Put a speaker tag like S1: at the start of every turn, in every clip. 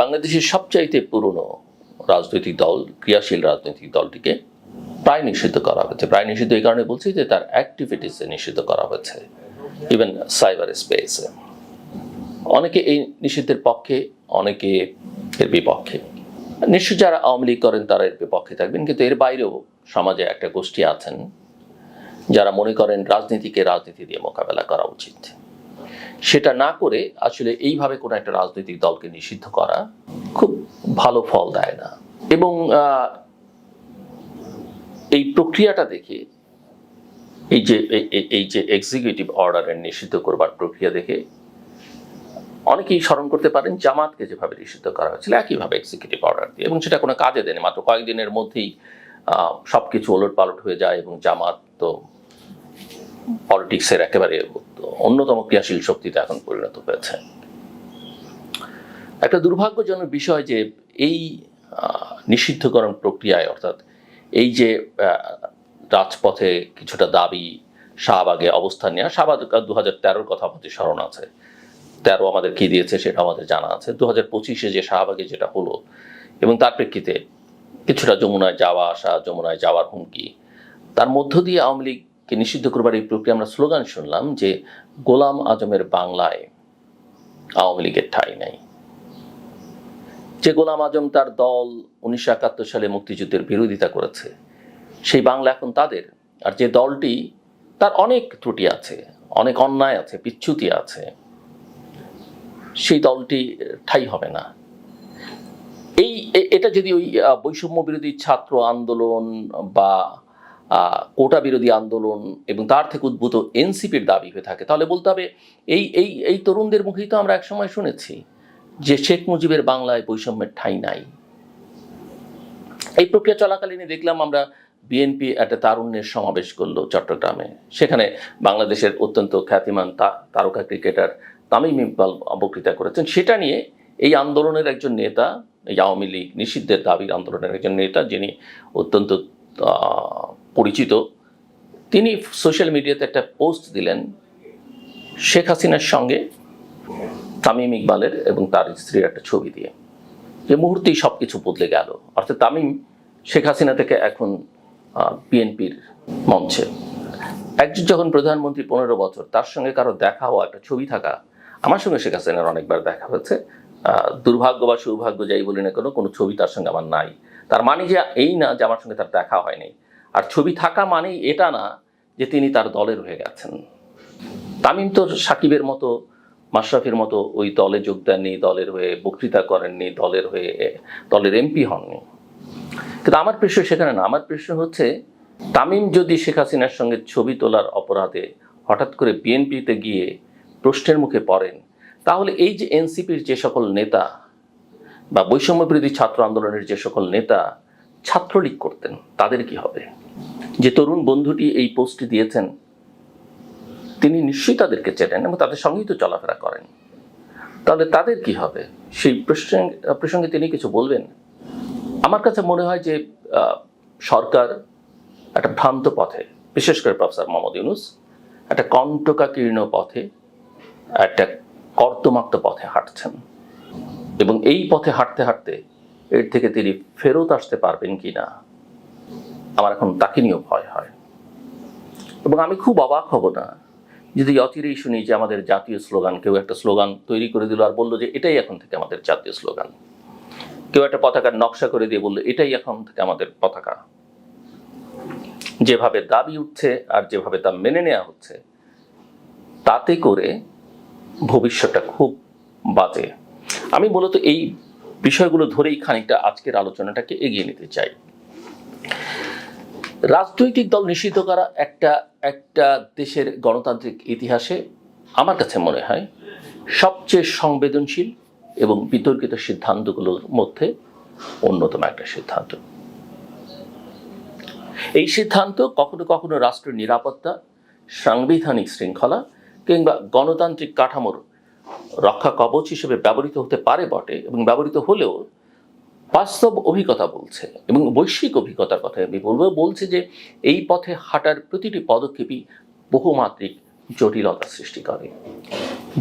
S1: বাংলাদেশের সবচাইতে পুরনো রাজনৈতিক দল ক্রিয়াশীল রাজনৈতিক দলটিকে প্রায় নিষিদ্ধ করা হয়েছে প্রায় নিষিদ্ধ এই কারণে বলছি যে তার অ্যাক্টিভিটিসে নিষিদ্ধ করা হয়েছে ইভেন সাইবার স্পেসে অনেকে এই নিষিদ্ধের পক্ষে অনেকে এর বিপক্ষে নিশ্চয়ই যারা আওয়ামী লীগ করেন তারা এর বিপক্ষে থাকবেন কিন্তু এর বাইরেও সমাজে একটা গোষ্ঠী আছেন যারা মনে করেন রাজনীতিকে রাজনীতি দিয়ে মোকাবেলা করা উচিত সেটা না করে আসলে এইভাবে কোনো একটা রাজনৈতিক দলকে নিষিদ্ধ করা খুব ভালো ফল দেয় না এবং এই প্রক্রিয়াটা দেখে এই যে এই যে এক্সিকিউটিভ অর্ডারের নিষিদ্ধ করবার প্রক্রিয়া দেখে অনেকেই স্মরণ করতে পারেন জামাতকে যেভাবে নিষিদ্ধ করা হয়েছিল একইভাবে এক্সিকিউটিভ অর্ডার দিয়ে এবং সেটা কোনো কাজে দেয়নি মাত্র কয়েকদিনের মধ্যেই সব কিছু ওলট পালট হয়ে যায় এবং জামাত তো পলিটিক্সের একেবারে অন্যতম ক্রিয়াশীল শক্তিতে এখন পরিণত হয়েছে একটা দুর্ভাগ্যজনক বিষয় যে এই নিষিদ্ধকরণ প্রক্রিয়ায় অর্থাৎ এই যে রাজপথে কিছুটা দাবি শাহবাগে অবস্থান নেওয়া শাহবাগ দু হাজার তেরোর কথা আমাদের স্মরণ আছে তেরো আমাদের কি দিয়েছে সেটা আমাদের জানা আছে দু হাজার পঁচিশে যে শাহবাগে যেটা হলো এবং তার প্রেক্ষিতে কিছুটা যমুনায় যাওয়া আসা যমুনায় যাওয়ার হুমকি তার মধ্য দিয়ে আওয়ামী লীগ কে নিষিদ্ধ করবার এই প্রক্রিয়া আমরা স্লোগান শুনলাম যে গোলাম আজমের বাংলায় আওয়ামী লীগের ঠাঁই নাই যে গোলাম আজম তার দল উনিশশো একাত্তর সালে মুক্তিযুদ্ধের বিরোধিতা করেছে সেই বাংলা এখন তাদের আর যে দলটি তার অনেক ত্রুটি আছে অনেক অন্যায় আছে বিচ্যুতি আছে সেই দলটি ঠাই হবে না এই এটা যদি ওই বৈষম্য বিরোধী ছাত্র আন্দোলন বা কোটা বিরোধী আন্দোলন এবং তার থেকে উদ্ভূত এনসিপির দাবি হয়ে থাকে তাহলে বলতে হবে এই এই এই তরুণদের মুখেই তো আমরা একসময় শুনেছি যে শেখ মুজিবের বাংলায় বৈষম্যের ঠাঁই নাই এই প্রক্রিয়া চলাকালীন দেখলাম আমরা বিএনপি একটা তারুণ্যের সমাবেশ করলো চট্টগ্রামে সেখানে বাংলাদেশের অত্যন্ত খ্যাতিমান তারকা ক্রিকেটার তামিম ইকবাল বক্তৃতা করেছেন সেটা নিয়ে এই আন্দোলনের একজন নেতা এই আওয়ামী লীগ নিষিদ্ধের দাবির আন্দোলনের একজন নেতা যিনি অত্যন্ত পরিচিত তিনি সোশ্যাল মিডিয়াতে একটা পোস্ট দিলেন শেখ হাসিনার সঙ্গে তামিম ইকবালের এবং তার স্ত্রীর একটা ছবি দিয়ে যে মুহূর্তেই সব কিছু বদলে গেল অর্থাৎ তামিম শেখ হাসিনা থেকে এখন বিএনপির মঞ্চে একজন যখন প্রধানমন্ত্রী পনেরো বছর তার সঙ্গে কারো দেখা হওয়া একটা ছবি থাকা আমার সঙ্গে শেখ হাসিনার অনেকবার দেখা হয়েছে দুর্ভাগ্য বা সৌভাগ্য যাই বলি না কোনো কোনো ছবি তার সঙ্গে আমার নাই তার মানে যে এই না যে আমার সঙ্গে তার দেখা হয়নি আর ছবি থাকা মানেই এটা না যে তিনি তার দলে রয়ে গেছেন তামিম তো সাকিবের মতো মাশরাফির মতো ওই দলে যোগ দেননি দলের হয়ে বক্তৃতা করেননি দলের হয়ে দলের এমপি হননি কিন্তু আমার প্রশ্ন সেখানে না আমার প্রশ্ন হচ্ছে তামিম যদি শেখ হাসিনার সঙ্গে ছবি তোলার অপরাধে হঠাৎ করে বিএনপিতে গিয়ে প্রশ্নের মুখে পড়েন তাহলে এই যে এনসিপির যে সকল নেতা বা বৈষম্যবিরোধী ছাত্র আন্দোলনের যে সকল নেতা ছাত্রলীগ করতেন তাদের কি হবে যে তরুণ বন্ধুটি এই পোস্টটি দিয়েছেন তিনি নিশ্চয়ই তাদেরকে চেনেন এবং তাদের সঙ্গেই তো চলাফেরা করেন তাহলে তাদের কি হবে সেই প্রসঙ্গে প্রসঙ্গে তিনি কিছু বলবেন আমার কাছে মনে হয় যে সরকার একটা ভ্রান্ত পথে বিশেষ করে প্রফেসর মোহাম্মদ ইউনুস একটা কণ্টকাকীর্ণ পথে একটা কর্তমাক্ত পথে হাঁটছেন এবং এই পথে হাঁটতে হাঁটতে এর থেকে তিনি ফেরত আসতে পারবেন কি না আমার এখন তাকে নিয়েও ভয় হয় এবং আমি খুব অবাক হব না যদি অচিরেই শুনি যে আমাদের জাতীয় স্লোগান কেউ একটা স্লোগান তৈরি করে দিল আর বললো যে এটাই এখন থেকে আমাদের জাতীয় স্লোগান কেউ একটা পতাকার নকশা করে দিয়ে বললো এটাই এখন থেকে আমাদের পতাকা যেভাবে দাবি উঠছে আর যেভাবে তা মেনে নেওয়া হচ্ছে তাতে করে ভবিষ্যৎটা খুব বাজে আমি মূলত এই বিষয়গুলো ধরেই খানিকটা আজকের আলোচনাটাকে এগিয়ে নিতে চাই রাজনৈতিক দল নিষিদ্ধ করা একটা একটা দেশের গণতান্ত্রিক ইতিহাসে আমার কাছে মনে হয় সবচেয়ে সংবেদনশীল এবং বিতর্কিত সিদ্ধান্তগুলোর মধ্যে অন্যতম একটা সিদ্ধান্ত এই সিদ্ধান্ত কখনো কখনো রাষ্ট্রের নিরাপত্তা সাংবিধানিক শৃঙ্খলা কিংবা গণতান্ত্রিক কাঠামোর রক্ষা কবচ হিসেবে ব্যবহৃত হতে পারে বটে এবং ব্যবহৃত হলেও বাস্তব অভিজ্ঞতা বলছে এবং বৈশ্বিক অভিজ্ঞতার কথা আমি বলবো বলছে যে এই পথে হাঁটার প্রতিটি পদক্ষেপই বহুমাত্রিক জটিলতা সৃষ্টি করে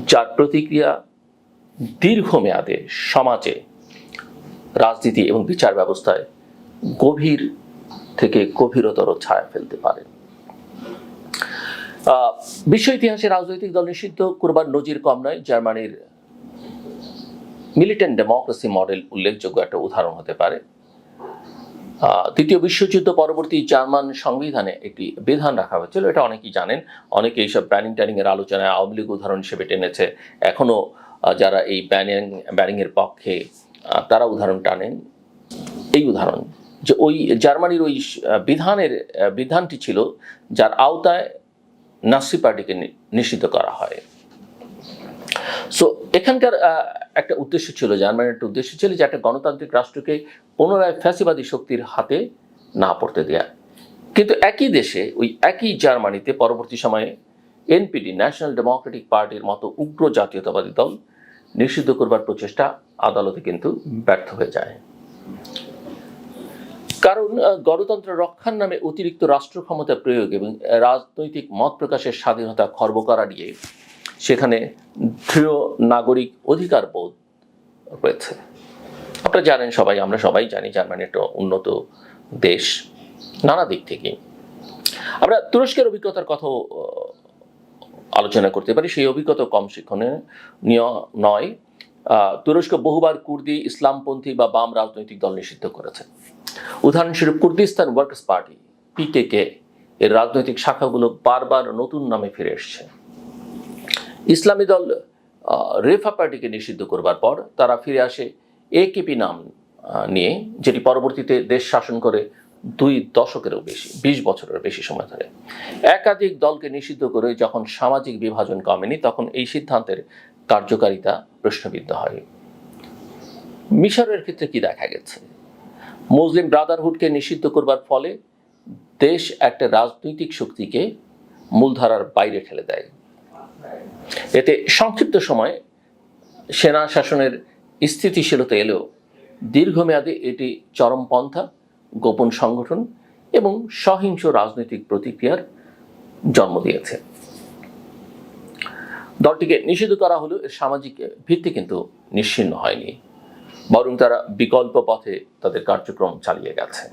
S1: যার প্রতিক্রিয়া দীর্ঘমেয়াদে সমাজে রাজনীতি এবং বিচার ব্যবস্থায় গভীর থেকে গভীরতর ছায়া ফেলতে পারে বিশ্ব ইতিহাসে রাজনৈতিক দল নিষিদ্ধ করবার নজির কম নয় জার্মানির মিলিটেন্ট ডেমোক্রেসি মডেল উল্লেখযোগ্য একটা উদাহরণ হতে পারে দ্বিতীয় বিশ্বযুদ্ধ পরবর্তী জার্মান সংবিধানে একটি বিধান রাখা হয়েছিল এটা অনেকেই জানেন অনেকে এইসব ব্যানিং ট্যানিং এর আলোচনায় আওয়ামী লীগ উদাহরণ হিসেবে টেনেছে এখনও যারা এই ব্যানিং এর পক্ষে তারা উদাহরণ টানেন এই উদাহরণ যে ওই জার্মানির ওই বিধানের বিধানটি ছিল যার আওতায় নাসি পার্টিকে নিষিদ্ধ করা হয় সো এখানকার একটা উদ্দেশ্য ছিল জার্মানির একটা উদ্দেশ্য ছিল যে একটা গণতান্ত্রিক রাষ্ট্রকে পুনরায় ফ্যাসিবাদী শক্তির হাতে না পড়তে দেয়া কিন্তু একই দেশে ওই একই জার্মানিতে পরবর্তী সময়ে এনপিডি ন্যাশনাল ডেমোক্রেটিক পার্টির মতো উগ্র জাতীয়তাবাদী দল নিষিদ্ধ করবার প্রচেষ্টা আদালতে কিন্তু ব্যর্থ হয়ে যায় কারণ গণতন্ত্র রক্ষার নামে অতিরিক্ত রাষ্ট্র ক্ষমতা প্রয়োগ এবং রাজনৈতিক মত প্রকাশের স্বাধীনতা খর্ব করা নিয়ে সেখানে দৃঢ় নাগরিক অধিকার বোধ রয়েছে আপনারা জানেন সবাই আমরা সবাই জানি জার্মানি একটা উন্নত দেশ নানা দিক থেকে আমরা তুরস্কের অভিজ্ঞতার কথাও আলোচনা করতে পারি সেই অভিজ্ঞতা কম শিক্ষণে নয় তুরস্ক বহুবার কুর্দি ইসলামপন্থী বা বাম রাজনৈতিক দল নিষিদ্ধ করেছে উদাহরণস্বরূপ কুর্দিস্তান ওয়ার্কার্স পার্টি পিকেকে এর রাজনৈতিক শাখাগুলো বারবার নতুন নামে ফিরে এসছে ইসলামী দল রেফা পার্টিকে নিষিদ্ধ করবার পর তারা ফিরে আসে একেপি নাম নিয়ে যেটি পরবর্তীতে দেশ শাসন করে দুই দশকেরও বেশি বিশ বছরের বেশি সময় ধরে একাধিক দলকে নিষিদ্ধ করে যখন সামাজিক বিভাজন কমেনি তখন এই সিদ্ধান্তের কার্যকারিতা প্রশ্নবিদ্ধ হয় মিশরের ক্ষেত্রে কি দেখা গেছে মুসলিম ব্রাদারহুডকে নিষিদ্ধ করবার ফলে দেশ একটা রাজনৈতিক শক্তিকে মূলধারার বাইরে ঠেলে দেয় এতে সংক্ষিপ্ত সময়ে সেনা শাসনের স্থিতিশীলতা এলেও দীর্ঘমেয়াদে এটি চরমপন্থা গোপন সংগঠন এবং সহিংস রাজনৈতিক প্রতিক্রিয়ার জন্ম দিয়েছে দলটিকে নিষিদ্ধ করা হলেও এর সামাজিক ভিত্তি কিন্তু নিশ্চিন্ন হয়নি বরং তারা বিকল্প পথে তাদের কার্যক্রম চালিয়ে গেছে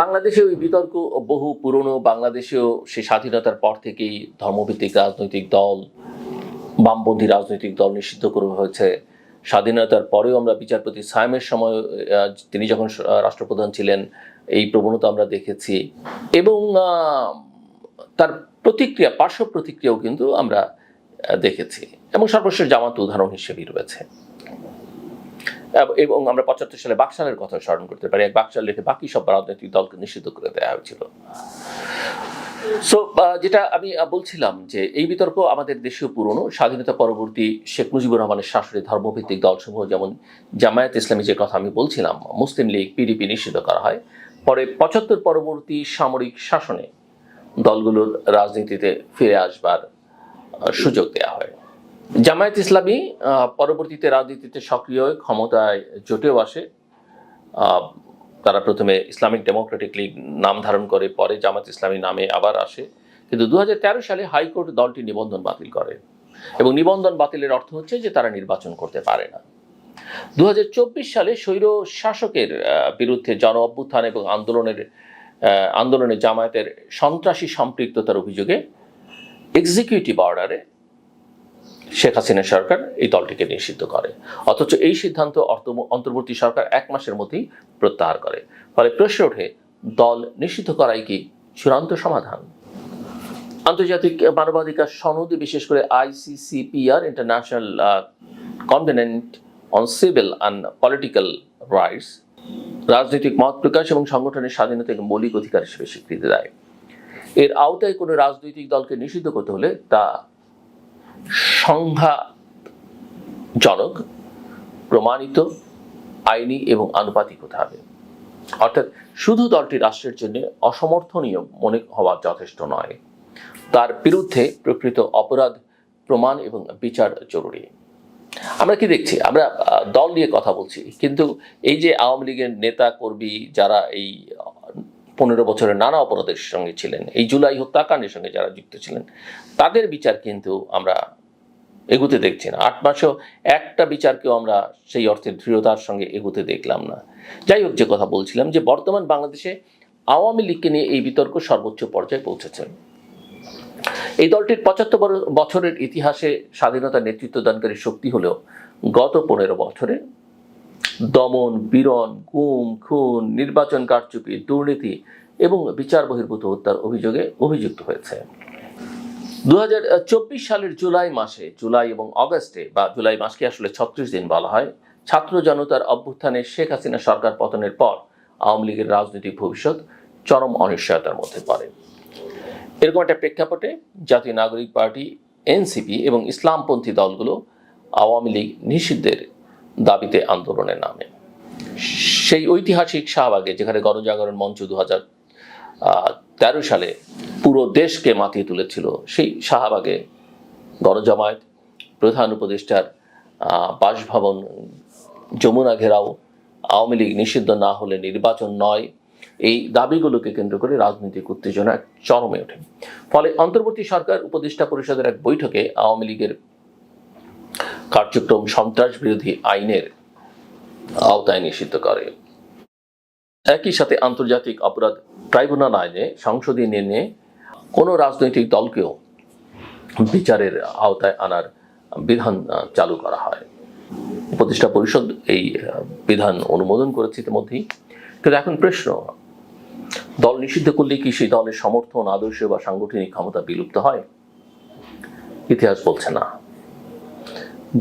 S1: বাংলাদেশে ওই বিতর্ক বহু পুরনো বাংলাদেশেও সে স্বাধীনতার পর থেকেই ধর্মভিত্তিক রাজনৈতিক দল বামপন্থী রাজনৈতিক দল নিষিদ্ধ করা হয়েছে স্বাধীনতার পরেও আমরা বিচারপতি সায়েমের সময় তিনি যখন রাষ্ট্রপ্রধান ছিলেন এই প্রবণতা আমরা দেখেছি এবং তার প্রতিক্রিয়া পার্শ্ব প্রতিক্রিয়াও কিন্তু আমরা দেখেছি এবং সর্বশেষ জামাত উদাহরণ হিসেবেই রয়েছে এবং আমরা পঁচাত্তর সালে বাকশালের কথা স্মরণ করতে পারি এক বাকশাল রেখে বাকি সব রাজনৈতিক দলকে নিষিদ্ধ করে দেওয়া হয়েছিল সো যেটা আমি বলছিলাম যে এই বিতর্ক আমাদের দেশীয় পুরনো স্বাধীনতা পরবর্তী শেখ মুজিবুর রহমানের শাসনে ধর্মভিত্তিক দলসমূহ যেমন জামায়াত ইসলামী যে কথা আমি বলছিলাম মুসলিম লীগ পিডিপি নিষিদ্ধ করা হয় পরে পঁচাত্তর পরবর্তী সামরিক শাসনে দলগুলোর রাজনীতিতে ফিরে আসবার সুযোগ দেয়া হয় জামায়াত ইসলামী পরবর্তীতে রাজনীতিতে সক্রিয় ক্ষমতায় জোটেও আসে তারা প্রথমে ইসলামিক ডেমোক্রেটিক লীগ নাম ধারণ করে পরে জামাত ইসলামী নামে আবার আসে কিন্তু দু সালে হাইকোর্ট দলটি নিবন্ধন বাতিল করে এবং নিবন্ধন বাতিলের অর্থ হচ্ছে যে তারা নির্বাচন করতে পারে না দু সালে সৈর শাসকের বিরুদ্ধে জন অভ্যুত্থান এবং আন্দোলনের আন্দোলনে জামায়াতের সন্ত্রাসী সম্পৃক্ততার অভিযোগে এক্সিকিউটিভ অর্ডারে শেখ হাসিনা সরকার এই দলটিকে নিষিদ্ধ করে অথচ এই সিদ্ধান্ত অন্তর্বর্তী সরকার এক মাসের মধ্যেই প্রত্যাহার করে ফলে প্রশ্ন ওঠে দল নিষিদ্ধ করাই কি চূড়ান্ত সমাধান আন্তর্জাতিক মানবাধিকার সনদে বিশেষ করে ICCPR International Covenant on Civil and Political Rights রাজনৈতিক মত প্রকাশ এবং সংগঠনের স্বাধীনতাকে মৌলিক অধিকার হিসেবে স্বীকৃতি দেয় এর আওতায় কোনো রাজনৈতিক দলকে নিষিদ্ধ করতে হলে তা সংঘাতজনক প্রমাণিত আইনি এবং আনুপাতিক হতে হবে অর্থাৎ শুধু দলটি রাষ্ট্রের জন্য অসমর্থনীয় মনে হওয়া যথেষ্ট নয় তার বিরুদ্ধে প্রকৃত অপরাধ প্রমাণ এবং বিচার জরুরি আমরা কি দেখছি আমরা দল নিয়ে কথা বলছি কিন্তু এই যে আওয়ামী লীগের নেতা কর্মী যারা এই পনেরো বছরের নানা অপরাধের সঙ্গে ছিলেন এই জুলাই হত্যাকাণ্ডের সঙ্গে যারা যুক্ত ছিলেন তাদের বিচার কিন্তু আমরা এগুতে দেখছি না আট মাসেও একটা বিচারকেও আমরা সেই অর্থে দৃঢ়তার সঙ্গে এগুতে দেখলাম না যাই হোক যে কথা বলছিলাম যে বর্তমান বাংলাদেশে আওয়ামী লীগকে নিয়ে এই বিতর্ক সর্বোচ্চ পর্যায়ে পৌঁছেছে এই দলটির পঁচাত্তর বছরের ইতিহাসে স্বাধীনতা নেতৃত্বদানকারী শক্তি হলেও গত পনেরো বছরে দমন বিরণ গুম খুন নির্বাচন কারচুপি দুর্নীতি এবং বিচার বহির্ভূত হত্যার অভিযোগে অভিযুক্ত হয়েছে দু সালের জুলাই মাসে জুলাই এবং অগস্টে বা জুলাই মাসকে আসলে ছত্রিশ দিন বলা হয় ছাত্র জনতার অভ্যুত্থানে শেখ হাসিনা সরকার পতনের পর আওয়ামী লীগের রাজনৈতিক ভবিষ্যৎ চরম অনিশ্চয়তার মধ্যে পড়ে এরকম একটা প্রেক্ষাপটে জাতীয় নাগরিক পার্টি এনসিপি এবং ইসলামপন্থী দলগুলো আওয়ামী লীগ নিষিদ্ধের দাবিতে আন্দোলনের নামে সেই ঐতিহাসিক শাহবাগে যেখানে গণজাগরণ মঞ্চ দু হাজার তেরো সালে পুরো দেশকে মাতিয়ে তুলেছিল সেই শাহবাগে গণজামায়াত প্রধান উপদেষ্টার বাসভবন যমুনা ঘেরাও আওয়ামী লীগ নিষিদ্ধ না হলে নির্বাচন নয় এই দাবিগুলোকে কেন্দ্র করে রাজনৈতিক উত্তেজনা চরমে ওঠে ফলে অন্তর্বর্তী সরকার উপদেষ্টা পরিষদের এক বৈঠকে আওয়ামী লীগের কার্যক্রম সন্ত্রাস বিরোধী আইনের আওতায় নিষিদ্ধ করে একই সাথে আন্তর্জাতিক অপরাধ ট্রাইব্যুনাল আইনে সংসদীয় নিয়ে কোনো রাজনৈতিক দলকেও বিচারের আওতায় আনার বিধান চালু করা হয় উপদেষ্টা পরিষদ এই বিধান অনুমোদন করেছে ইতিমধ্যেই কিন্তু এখন প্রশ্ন দল নিষিদ্ধ করলে কি সেই দলের সমর্থন আদর্শ বা সাংগঠনিক ক্ষমতা বিলুপ্ত হয় ইতিহাস বলছে না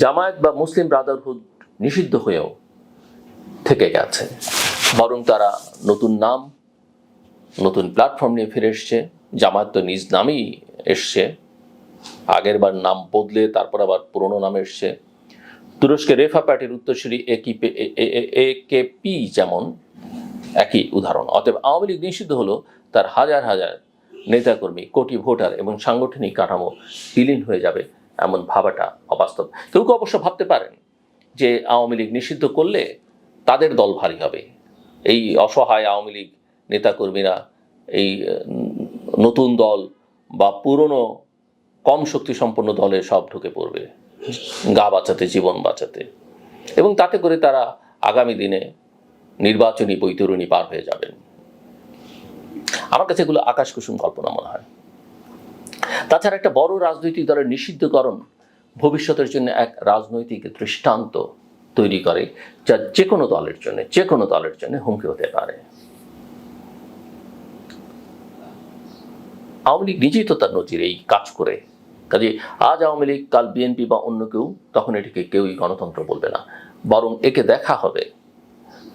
S1: জামায়াত বা মুসলিম ব্রাদারহুড নিষিদ্ধ হয়েও থেকে গেছে বরং তারা নতুন নাম নতুন প্ল্যাটফর্ম নিয়ে ফিরে এসছে জামায়াত তো নিজ নামেই এসছে আগের বার নাম বদলে তারপর আবার পুরনো নামে এসছে তুরস্কের রেফা পার্টির উত্তরসূরি এ কে পি যেমন একই উদাহরণ অতএব আওয়ামী লীগ নিষিদ্ধ হলো তার হাজার হাজার নেতাকর্মী কোটি ভোটার এবং সাংগঠনিক কাঠামো বিলীন হয়ে যাবে এমন ভাবাটা অবাস্তব কেউ কেউ অবশ্য ভাবতে পারেন যে আওয়ামী লীগ নিষিদ্ধ করলে তাদের দল ভারী হবে এই অসহায় আওয়ামী লীগ নেতাকর্মীরা এই নতুন দল বা পুরনো কম শক্তি সম্পন্ন দলে সব ঢুকে পড়বে গা বাঁচাতে জীবন বাঁচাতে এবং তাতে করে তারা আগামী দিনে নির্বাচনী বৈতরণী পার হয়ে যাবেন আমার কাছে এগুলো আকাশ কুসুম কল্পনা মনে হয় তাছাড়া একটা বড় রাজনৈতিক দলের নিষিদ্ধকরণ ভবিষ্যতের জন্য এক রাজনৈতিক দৃষ্টান্ত তৈরি করে যা যে কোনো দলের জন্য যে কোনো দলের জন্য হুমকি হতে পারে আওয়ামী লীগ নিজেই তো তার নজির এই কাজ করে কাজে আজ আওয়ামী লীগ কাল বিএনপি বা অন্য কেউ তখন এটিকে কেউই গণতন্ত্র বলবে না বরং একে দেখা হবে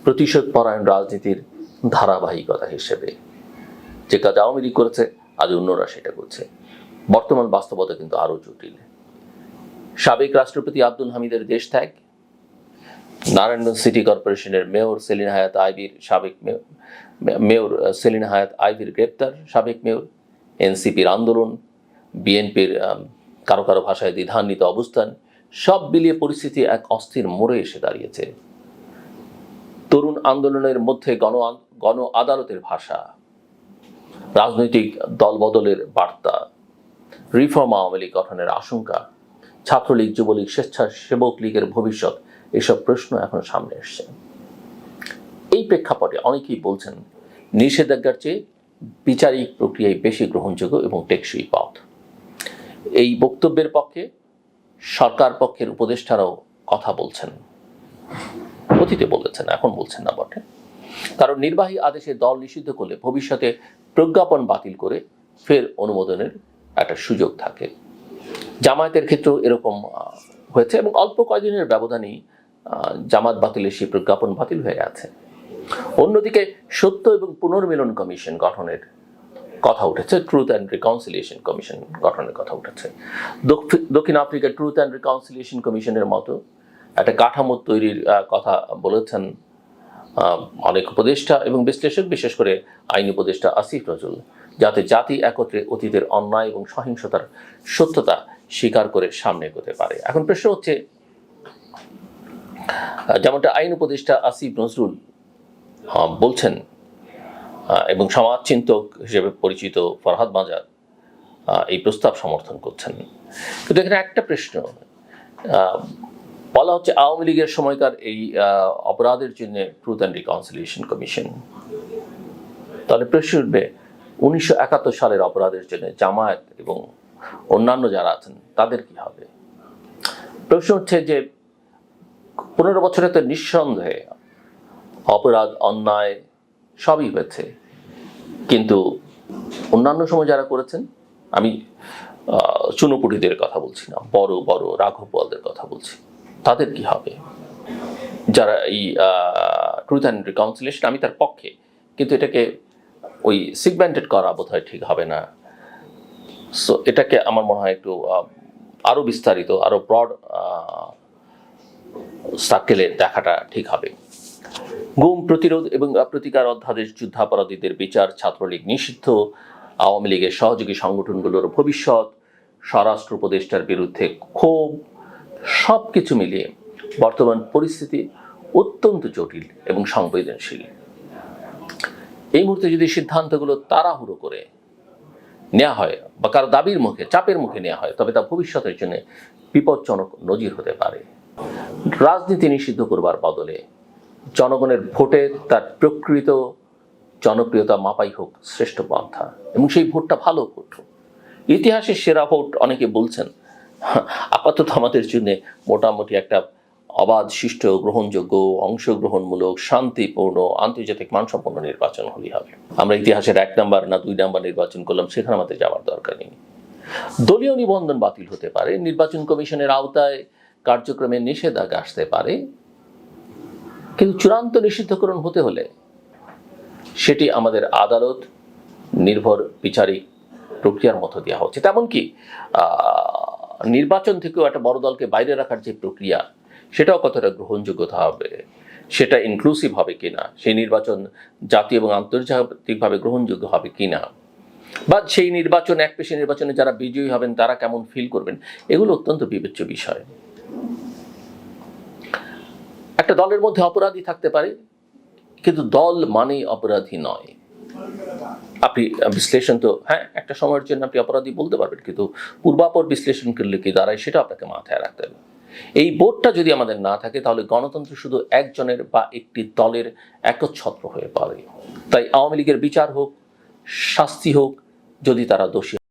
S1: প্রতিশোধ পরায়ণ রাজনীতির ধারাবাহিকতা হিসেবে যে কাজ আওয়ামী লীগ করেছে আজ অন্যরা সেটা করছে বর্তমান বাস্তবতা কিন্তু আরও জটিল সাবেক রাষ্ট্রপতি আব্দুল হামিদের দেশ ত্যাগ নারায়ণগঞ্জ সিটি কর্পোরেশনের মেয়র সেলিন হায়াত আইবির সাবেক মেয়র সেলিন হায়াত আইবির গ্রেপ্তার সাবেক মেয়র এনসিপির আন্দোলন বিএনপির কারো কারো ভাষায় দ্বিধান্বিত অবস্থান সব মিলিয়ে পরিস্থিতি এক অস্থির মোড়ে এসে দাঁড়িয়েছে তরুণ আন্দোলনের মধ্যে গণ গণ আদালতের ভাষা রাজনৈতিক দলবদলের বার্তা রিফর্ম আওয়ামী লীগ গঠনের আশঙ্কা ছাত্রলীগ যুবলীগ স্বেচ্ছাসেবক লীগের ভবিষ্যৎ এসব প্রশ্ন এখন সামনে এসছে এই প্রেক্ষাপটে অনেকেই বলছেন নিষেধাজ্ঞার চেয়ে বিচারিক প্রক্রিয়ায় বেশি গ্রহণযোগ্য এবং টেকসই পথ এই বক্তব্যের পক্ষে সরকার পক্ষের উপদেষ্টারাও কথা বলছেন অতীতে বলেছেন এখন বলছেন না বটে কারণ নির্বাহী আদেশে দল নিষিদ্ধ করলে ভবিষ্যতে প্রজ্ঞাপন বাতিল করে ফের অনুমোদনের একটা সুযোগ থাকে জামায়াতের ক্ষেত্রেও এরকম হয়েছে এবং অল্প কয়েকদিনের ব্যবধানেই জামাত বাতিলের সেই প্রজ্ঞাপন বাতিল হয়ে আছে অন্যদিকে সত্য এবং পুনর্মিলন কমিশন গঠনের কথা উঠেছে ট্রুথ অ্যান্ড রিকাউন্সিলিয়েশন কমিশন গঠনের কথা উঠেছে দক্ষিণ আফ্রিকার ট্রুথ অ্যান্ড রিকাউন্সিলিয়েশন কমিশনের মতো একটা কাঠামো তৈরির কথা বলেছেন অনেক উপদেষ্টা এবং বিশ্লেষক বিশেষ করে আইন উপদেষ্টা আসিফ নজরুল যাতে জাতি একত্রে অতীতের অন্যায় এবং সহিংসতার সত্যতা স্বীকার করে সামনে এগোতে পারে এখন প্রশ্ন হচ্ছে যেমনটা আইন উপদেষ্টা আসিফ নজরুল বলছেন এবং সমাজচিন্তক হিসেবে পরিচিত ফরহাদ মাজার এই প্রস্তাব সমর্থন করছেন কিন্তু এখানে একটা প্রশ্ন বলা হচ্ছে আওয়ামী লীগের সময়কার এই অপরাধের জন্য ট্রুথ অ্যান্ড রিকাউন্সিলিয়েশন কমিশন তাহলে প্রশ্ন উঠবে উনিশশো সালের অপরাধের জন্য জামায়াত এবং অন্যান্য যারা আছেন তাদের কি হবে প্রশ্ন হচ্ছে যে পনেরো বছরে তো নিঃসন্দেহে অপরাধ অন্যায় সবই হয়েছে কিন্তু অন্যান্য সময় যারা করেছেন আমি চুনপুটিদের কথা বলছি না বড় বড় রাঘব কথা বলছি তাদের কি হবে যারা এই ট্রুথ অ্যান্ড রিকাউন্সিলেশন আমি তার পক্ষে কিন্তু এটাকে ওই সিগমেন্টেড করা বোধ হয় ঠিক হবে না সো এটাকে আমার মনে হয় একটু আরও বিস্তারিত আরও ব্রড সার্কেলে দেখাটা ঠিক হবে গুম প্রতিরোধ এবং প্রতিকার অধ্যাদেশ যুদ্ধাপরাধীদের বিচার ছাত্রলীগ নিষিদ্ধ আওয়ামী লীগের সহযোগী সংগঠনগুলোর ভবিষ্যৎ স্বরাষ্ট্র উপদেষ্টার বিরুদ্ধে ক্ষোভ সব কিছু মিলিয়ে বর্তমান পরিস্থিতি অত্যন্ত জটিল এবং সংবেদনশীল এই মুহূর্তে যদি সিদ্ধান্তগুলো তাড়াহুড়ো করে নেওয়া হয় বা কারো দাবির মুখে চাপের মুখে নেওয়া হয় তবে তা ভবিষ্যতের জন্য বিপজ্জনক নজির হতে পারে রাজনীতি নিষিদ্ধ করবার বদলে জনগণের ভোটে তার প্রকৃত জনপ্রিয়তা মাপাই হোক শ্রেষ্ঠ পন্থা এবং সেই ভোটটা ভালো ভোট ইতিহাসের সেরা ভোট অনেকে বলছেন আপাতত আমাদের জন্য মোটামুটি একটা অবাধ সুষ্ঠু গ্রহণযোগ্য অংশগ্রহণমূলক শান্তিপূর্ণ আন্তর্জাতিক মানসম্পন্ন নির্বাচন হলেই হবে আমরা ইতিহাসের এক নাম্বার না দুই নাম্বার নির্বাচন করলাম সেখানে আমাদের যাওয়ার দরকার নেই দলীয় নিবন্ধন বাতিল হতে পারে নির্বাচন কমিশনের আওতায় কার্যক্রমে নিষেধাজ্ঞা আসতে পারে কিন্তু চূড়ান্ত নিষিদ্ধকরণ হতে হলে সেটি আমাদের আদালত নির্ভর বিচারিক প্রক্রিয়ার মধ্য দেওয়া হচ্ছে তেমনকি নির্বাচন থেকেও একটা বড় দলকে বাইরে রাখার যে প্রক্রিয়া সেটাও কতটা গ্রহণযোগ্যতা হবে সেটা ইনক্লুসিভ হবে কিনা সেই নির্বাচন জাতীয় এবং আন্তর্জাতিকভাবে গ্রহণযোগ্য হবে কিনা বা সেই নির্বাচন এক পেশে নির্বাচনে যারা বিজয়ী হবেন তারা কেমন ফিল করবেন এগুলো অত্যন্ত বিবেচ্য বিষয় একটা দলের মধ্যে অপরাধী থাকতে পারে কিন্তু দল মানেই অপরাধী নয় আপনি বিশ্লেষণ তো হ্যাঁ একটা সময়ের জন্য আপনি অপরাধী বলতে পারবেন কিন্তু পূর্বাপর বিশ্লেষণ করলে কি দাঁড়ায় সেটা আপনাকে মাথায় রাখতে হবে এই বোর্ডটা যদি আমাদের না থাকে তাহলে গণতন্ত্র শুধু একজনের বা একটি দলের একচ্ছত্র হয়ে পড়ে তাই আওয়ামী লীগের বিচার হোক শাস্তি হোক যদি তারা দোষী